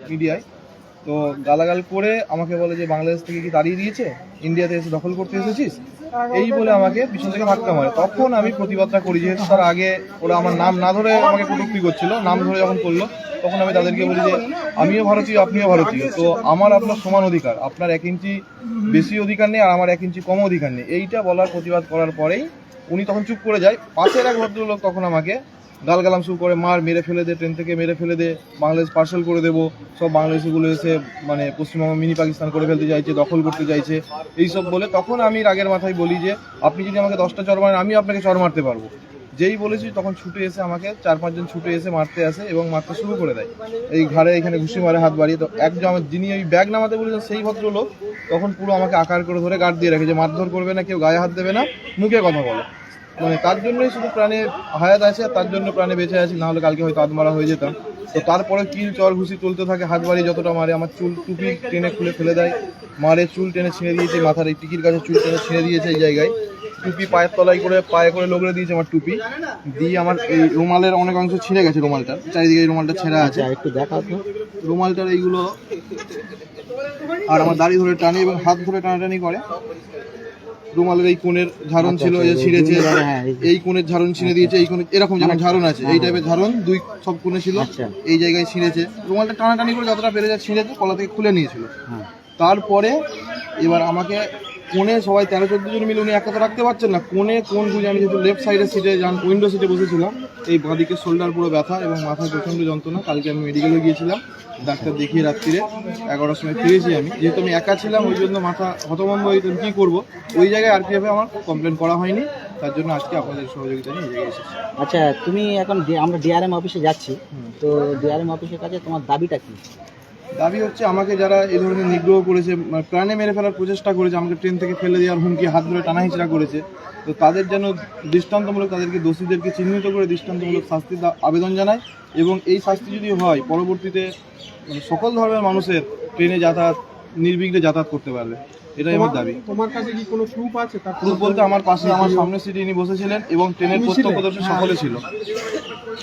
মিডিয়ায়। তো গালাগাল করে আমাকে বলে যে, বাংলাদেশ থেকে কি তাড়িয়ে দিয়েছে? ইন্ডিয়াতে এসে দখল করতে এসেছিস? এই বলে আমাকে পিছন থেকে ধাক্কা মারে। তখন আমি প্রতিবাদটা করি, যেহেতু তার আগে ওরা আমার নাম না ধরে আমাকে কটূক্তি করছিল, নাম ধরে যখন করল, তখন আমি তাদেরকে বলি যে, আমিও ভারতীয়, আপনিও ভারতীয়। তো আমার আপনার সমান অধিকার, আপনার এক ইঞ্চি বেশি অধিকার নেই আর আমার এক ইঞ্চি কম অধিকার নেই। এইটা বলার প্রতিবাদ করার পরেই উনি তখন চুপ করে যায়। পাশের এক ভদ্রলোক তখন আমাকে গালগালাম শুরু করে মার মেরে ফেলে দে, ট্রেন থেকে মেরে ফেলে দে, বাংলাদেশ পার্সেল করে দেবো, সব বাংলাদেশিগুলো এসে মানে পশ্চিমবঙ্গ মিনি পাকিস্তান করে ফেলতে চাইছে, দখল করতে চাইছে, এইসব বলে তখন আমি রাগের মাথায় বলি যে, আপনি যদি আমাকে দশটা চর মারেন আমি আপনাকে চর মারতে পারব। যেই বলেছি তখন ছুটে এসে আমাকে চার পাঁচজন ছুটে এসে মারতে আসে এবং মারতে শুরু করে দেয়। এই ঘাড়ে এখানে ঘুষি মারে, হাত বাড়িয়ে, তো একজন আমার, যিনি ওই ব্যাগ নামাতে বলেছেন সেই ভদ্রলোক তখন পুরো আমাকে আকার করে ধরে গার্ড দিয়ে রাখে যে মারধর করবে না, কেউ গায়ে হাত দেবে না, মুখে কথা বলে। মানে তার জন্যই শুধু প্রাণে হায়াত আছে আর তার জন্য প্রাণে বেঁচে আছি না হলে কালকে হয়তো আত্মারা হয়ে যেতাম। তো তারপরে কিল চর ঘুষি তুলতে থাকে হাত বাড়ি যতটা মারে আমার চুল টুপি টেনে খুলে ফেলে দেয়। মারে চুল টেনে ছিঁড়ে দিয়েছে মাথার এই টিকির কাছে চুল টেনে ছিঁড়ে দিয়েছে এই জায়গায়। টুপি পায়ের তলায় করে পায়ে করে লগড়ে দিয়েছে আমার টুপি। দিয়ে আমার এই রুমালের অনেক অংশ ছিঁড়ে গেছে রুমালটা চারিদিকে এই রুমালটা ছেঁড়া আছে। আচ্ছা একটু দেখাও তো। রুমালটার এইগুলো আর আমার দাড়ি ধরে টানে এবং হাত ধরে টানাটানি করে। রুমালের এই কোণের ঝাড়ন ছিল এই যে ছিঁড়েছে হ্যাঁ, এই- কোণের ঝাড়ন ছিঁড়ে দিয়েছে এই কোণে এরকম যেমন ঝাড়ন আছে এই টাইপের ঝাড়ন দুই সব কোণে ছিল আচ্ছা। এই জায়গায় ছিঁড়েছে। রুমালটা টানাটানি করে যতটা পেরে যা ছিঁড়েছে কলা থেকে খুলে নিয়েছিল। হ্যাঁ। তারপরে এবার আমাকে কোণে সবাই তেরো চোদ্দ জন মিলে উনি একা তো রাখতে পারছেন না কোণে কোন বুঝে আমি যেহেতু লেফট সাইডের সিটে যান উইন্ডো সিটে বসেছিলাম এই বাঁদিকে শোল্ডার পুরো ব্যথা এবং মাথায় প্রচণ্ড যন্ত্রণা কালকে আমি মেডিকেলে গিয়েছিলাম। ডাক্তার দেখিয়ে রাত্রিরে এগারোটার সময় ফিরেছি আমি। যেহেতু আমি একা ছিলাম ওই জন্য মাথা হতভম্ব হয়েছিল কী করব? ওই জায়গায় আর আমার কমপ্লেন করা হয়নি তার জন্য আজকে আপনাদের সহযোগিতা নিয়ে এগিয়ে জায়গায় এসেছি। আচ্ছা তুমি এখন আমরা ডিআরএম অফিসে যাচ্ছি। তো ডিআরএম অফিসের কাছে তোমার দাবিটা কি? দাবি হচ্ছে আমাকে যারা এই ধরনের নিগ্রহ করেছে মানে প্রাণে মেরে ফেলার প্রচেষ্টা করেছে আমাকে ট্রেন থেকে ফেলে দেওয়ার হুমকি হাত ধরে টানাহিচড়া করেছে তো তাদের যেন দৃষ্টান্তমূলক তাদেরকে দোষীদেরকে চিহ্নিত করে দৃষ্টান্তমূলক শাস্তির আবেদন জানায় এবং এই শাস্তি যদি হয় পরবর্তীতে মানে সকল ধর্মের মানুষের ট্রেনে যাতায়াত নির্বিঘ্নে যাতায়াত করতে পারবে। এটাই আমার দাবি। তোমার কাছে কি কোনো প্রুফ আছে? তার প্রুফ বলতে আমার পাশে আমার সামনে সিটে ইনি বসেছিলেন এবং ট্রেনের প্রত্যক্ষদর্শী সকলে ছিল।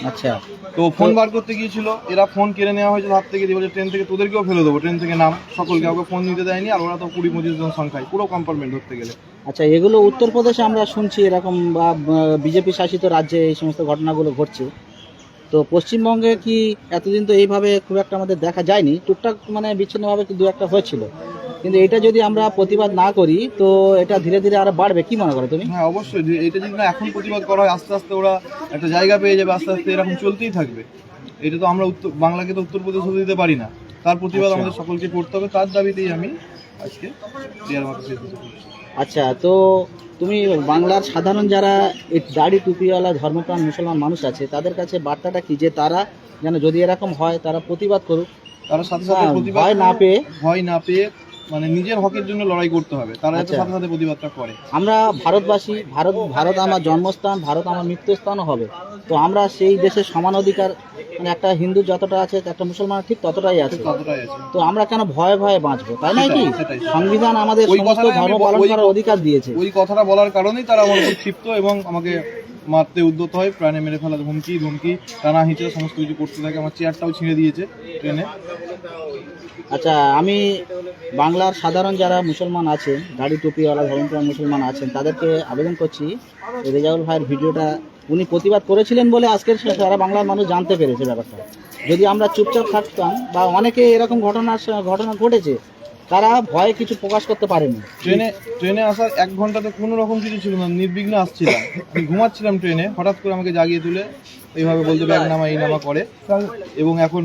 আচ্ছা। তো ফোন বার করতে গিয়েছিল এরা ফোন কেড়ে নেওয়া হয়েছিল হাত থেকে বলছে ট্রেন থেকে তোদেরকেও ফেলে দেবো ট্রেন থেকে নাম সকলকে কাউকে ফোন নিতে দেয়নি আর ওরা তো কুড়ি পঁচিশ জন সংখ্যায় পুরো কম্পার্টমেন্ট ধরতে গেলে। আচ্ছা এগুলো উত্তরপ্রদেশে আমরা শুনছি এরকম বা বিজেপি শাসিত রাজ্যে এই সমস্ত ঘটনাগুলো ঘটছে। তো পশ্চিমবঙ্গে কি এতদিন তো এইভাবে খুব একটা আমাদের দেখা যায়নি টুকটাক মানে বিচ্ছিন্নভাবে দু একটা হয়েছিল? কিন্তু এটা যদি আমরা প্রতিবাদ না করি তো এটা ধীরে ধীরে আরও বাড়বে। কি মনে করো তুমি? হ্যাঁ অবশ্যই। এটা যদি না এখন প্রতিবাদ করা হয় আস্তে আস্তে ওরা একটা জায়গা পেয়ে যাবে আস্তে আস্তে এরকম চলতেই থাকবে। এটা তো আমরা উত্তর বাংলাকে তো উত্তরপ্রদেশ হতে দিতে পারি না। তার প্রতিবাদ আচ্ছা। আমাদের সকলকে করতে হবে। তার দাবিতেই আমি আজকে আচ্ছা তো তুমি বাংলার সাধারণ যারা এই দাড়ি টুপিওয়ালা ধর্মপ্রাণ মুসলমান মানুষ আছে তাদের কাছে বার্তাটা কি? যে তারা যেন যদি এরকম হয় তারা প্রতিবাদ করুক। তারা সাথে সাথে প্রতিবাদ ভয় না পেয়ে ভয় না পেয়ে মানে নিজের হকের জন্য লড়াই করতে হবে। তারা যাতে আচ্ছা। সাথে সাথে প্রতিবাদটা করে। আমরা ভারতবাসী ভারত ভারত আমার জন্মস্থান ভারত আমার মৃত্যুস্থানও হবে। তো আমরা সেই দেশের সমান অধিকার মানে একটা হিন্দু যতটা আছে একটা মুসলমান ঠিক ততটাই আছে। তো আমরা কেন ভয়ে ভয়ে বাঁচবো তাই নয় কি। সংবিধান আমাদের সমস্ত ধর্ম পালন করার অধিকার দিয়েছে। ওই কথাটা বলার কারণেই তারা আমার ক্ষিপ্ত এবং আমাকে মারতে উদ্যত হয়, প্রাণে মেরে ফেলার হুমকি, ধমকি, টানা হিঁচড়ে সমস্ত কিছু করতে থাকে। আমার চেয়ারটাও ছিঁড়ে দিয়েছে ট্রেনে। আচ্ছা আমি বাংলার সাধারণ যারা মুসলমান আছেন, দাড়ি টুপিওয়ালা, ধর্মপ্রাণ মুসলমান আছেন, তাদেরকে আবেদন করছি রেজাউল ভাইয়ের ভিডিওটা উনি প্রতিবাদ করেছিলেন বলে আজকের সারা বাংলার মানুষ জানতে পেরেছে ব্যাপারটা। যদি আমরা চুপচাপ থাকতাম বা অনেকে এরকম ঘটনার ঘটনা ঘটেছে তারা ভয়ে কিছু প্রকাশ করতে পারেনি। ট্রেনে ট্রেনে আসার এক ঘন্টাতে কোনো রকম কিছু ছিল না নির্বিঘ্ন আসছিলাম। আমি ঘুমাচ্ছিলাম ট্রেনে হঠাৎ করে আমাকে জাগিয়ে তুলে এইভাবে বলতে ব্যাগ নামা এই নামা করে। এবং এখন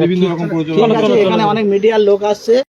বিভিন্ন রকম প্রচলন। এখানে অনেক মিডিয়ার লোক আসছে।